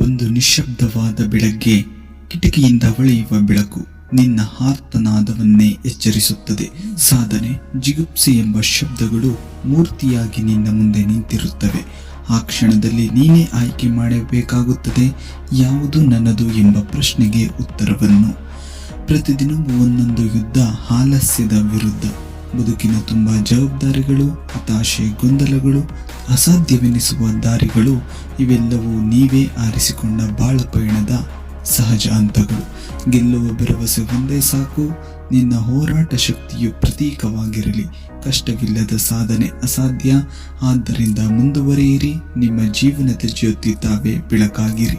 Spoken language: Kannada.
ಒಂದು ನಿಶ್ಶಬ್ದವಾದ ಬೆಳಗ್ಗೆ ಕಿಟಕಿಯಿಂದ ಹೊಳೆಯುವ ಬೆಳಕು ನಿನ್ನ ಆರ್ತನಾದವನ್ನೇ ಎಚ್ಚರಿಸುತ್ತದೆ. ಸಾಧನೆ, ಜಿಗುಪ್ಸೆ ಎಂಬ ಶಬ್ದಗಳು ಮೂರ್ತಿಯಾಗಿ ನಿನ್ನ ಮುಂದೆ ನಿಂತಿರುತ್ತವೆ. ಆ ಕ್ಷಣದಲ್ಲಿ ನೀನೇ ಆಯ್ಕೆ ಮಾಡಬೇಕಾಗುತ್ತದೆ. ಯಾವುದು ನನ್ನದು ಎಂಬ ಪ್ರಶ್ನೆಗೆ ಉತ್ತರವನ್ನು. ಪ್ರತಿದಿನವೂ ಒಂದೊಂದು ಯುದ್ಧ ಆಲಸ್ಯದ ವಿರುದ್ಧ. ಬದುಕಿನ ತುಂಬ ಜವಾಬ್ದಾರಿಗಳು, ಹತಾಶೆ, ಗೊಂದಲಗಳು ಅಸಾಧ್ಯವೆನಿಸುವ ದಾರಿಗಳು ಇವೆಲ್ಲವೂ ನೀವೇ ಆರಿಸಿಕೊಂಡ ಬಾಳ ಪಯಣದ ಸಹಜ ಹಂತಗಳು. ಗೆಲ್ಲುವ ಭರವಸೆ ಒಂದೇ ಸಾಕು. ನಿನ್ನ ಹೋರಾಟ ಶಕ್ತಿಯು ಪ್ರತೀಕವಾಗಿರಲಿ. ಕಷ್ಟವಿಲ್ಲದ ಸಾಧನೆ ಅಸಾಧ್ಯ. ಆದ್ದರಿಂದ ಮುಂದುವರಿಯಿರಿ. ನಿಮ್ಮ ಜೀವನದ ಜ್ಯೋತಿ ತಾವೇ ಬೆಳಕಾಗಿರಿ.